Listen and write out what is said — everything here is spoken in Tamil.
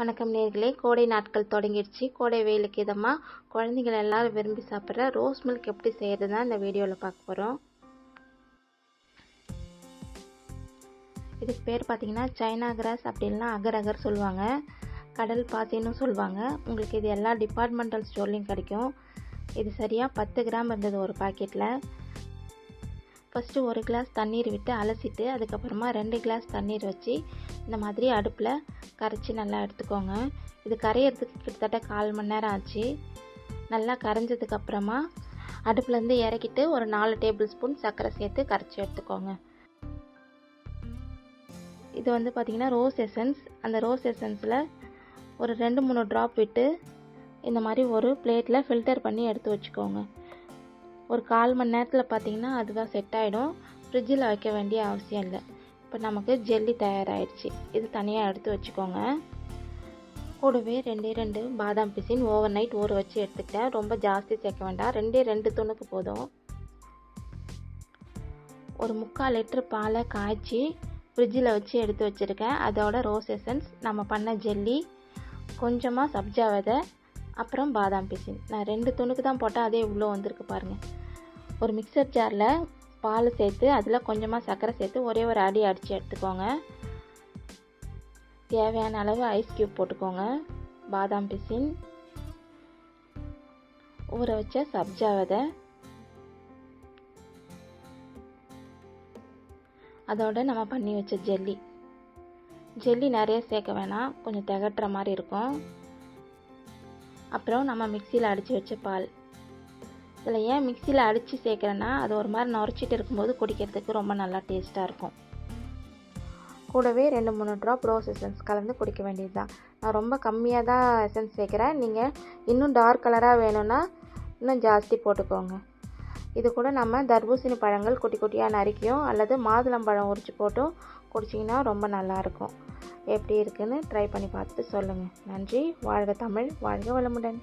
வணக்கம் நேர்களே. கோடை நாட்கள் தொடங்கிடுச்சு. கோடை வெயிலுக்கு இதமாக குழந்தைகள் எல்லாரும் விரும்பி சாப்பிட்ற ரோஸ் மில்க் எப்படி செய்கிறது தான் இந்த வீடியோவில் பார்க்க போகிறோம் இதுக்கு பேர் பார்த்தீங்கன்னா சைனா கிராஸ் அப்படின்லாம் அகர் அகர் சொல்லுவாங்க. கடல் பாசின்னு சொல்லுவாங்க. உங்களுக்கு இது எல்லா டிபார்ட்மெண்டல் ஸ்டோர்லேயும் கிடைக்கும். இது சரியாக பத்து கிராம் இருந்தது ஒரு பாக்கெட்டில் ஃபஸ்ட்டு ஒரு கிளாஸ் தண்ணீர் விட்டு அலசிட்டு அதுக்கப்புறமா ரெண்டு கிளாஸ் தண்ணீர் வச்சு இந்த மாதிரி அடுப்பில் கரைச்சி நல்லா எடுத்துக்கோங்க. இது கரையிறதுக்கு கிட்டத்தட்ட கால் மணி நேரம் ஆச்சு. நல்லா கரைஞ்சதுக்கப்புறமா அடுப்புலேருந்து இறக்கிட்டு ஒரு நாலு டேபிள் ஸ்பூன் சர்க்கரை சேர்த்து கரைச்சி எடுத்துக்கோங்க. இது வந்து பார்த்திங்கன்னா ரோஸ் எசன்ஸ். அந்த ரோஸ் எசன்ஸில் ஒரு ரெண்டு மூணு ட்ராப் விட்டு இந்த மாதிரி ஒரு பிளேட்டில் ஃபில்டர் பண்ணி எடுத்து வச்சுக்கோங்க. ஒரு கால் மணி நேரத்தில் பார்த்தீங்கன்னா அதுவாக செட் ஆகிடும் ஃப்ரிட்ஜில் வைக்க வேண்டிய அவசியம் இல்லை. இப்போ நமக்கு ஜெல்லி தயாராகிடுச்சு இது தனியாக எடுத்து வச்சுக்கோங்க. கூடவே ரெண்டே ரெண்டு பாதாம் பிசின் ஓவர் நைட் ஊற வச்சு எடுத்துக்கிட்டேன். ரொம்ப ஜாஸ்தி சேர்க்க வேண்டாம். ரெண்டே ரெண்டு துணுக்கு போதும். ஒரு முக்கால் லிட்டர் பாலை காய்ச்சி ஃப்ரிட்ஜில் வச்சு எடுத்து வச்சுருக்கேன். அதோட ரோஸ் எசன்ஸ் நம்ம பண்ண ஜெல்லி கொஞ்சமாக சப்ஜா விதை அப்புறம் பாதாம் பிசின். நான் ரெண்டு துணுக்கு தான் போட்டேன் அதே இவ்வளோ வந்திருக்கு பாருங்கள் ஒரு மிக்சர் ஜாரில் பால் சேர்த்து அதில் கொஞ்சமாக சர்க்கரை சேர்த்து ஒரே ஒரு அடி அடித்து எடுத்துக்கோங்க. தேவையான அளவு ஐஸ் க்யூப் போட்டுக்கோங்க. பாதாம் பிசின். ஊற வச்ச சப்ஜா விதை அதோட நம்ம பண்ணி வச்ச ஜெல்லி. ஜெல்லி நிறைய சேர்க்க வேணாம். கொஞ்சம் திகட்டுற மாதிரி இருக்கும். அப்புறம் நம்ம மிக்சியில் அடித்து வச்ச பால். இதில் ஏன் மிக்சியில் அடித்து சேர்க்குறேன்னா அது ஒரு மாதிரி நுரைச்சிட்டு இருக்கும்போது குடிக்கிறதுக்கு ரொம்ப நல்லா டேஸ்ட்டாக இருக்கும். கூடவே ரெண்டு மூணு ட்ராப் ரோஸ் எசன்ஸ் கலந்து குடிக்க வேண்டியது தான் நான் ரொம்ப கம்மியாக தான் எசன்ஸ் சேர்க்குறேன். நீங்கள் இன்னும் டார்க் கலராக வேணும்னா இன்னும் ஜாஸ்தி போட்டுக்கோங்க. இது கூட நம்ம தர்பூசணி பழங்கள் குட்டி குட்டியாக நறுக்கியும் அல்லது மாதுளம்பழம் உரிச்சு போட்டும் குடிச்சிங்கன்னா ரொம்ப நல்லாயிருக்கும் எப்படி இருக்குன்னு ட்ரை பண்ணி பார்த்துட்டு சொல்லுங்கள் நன்றி. வாழ்க தமிழ். வாழ்க வளமுடன்.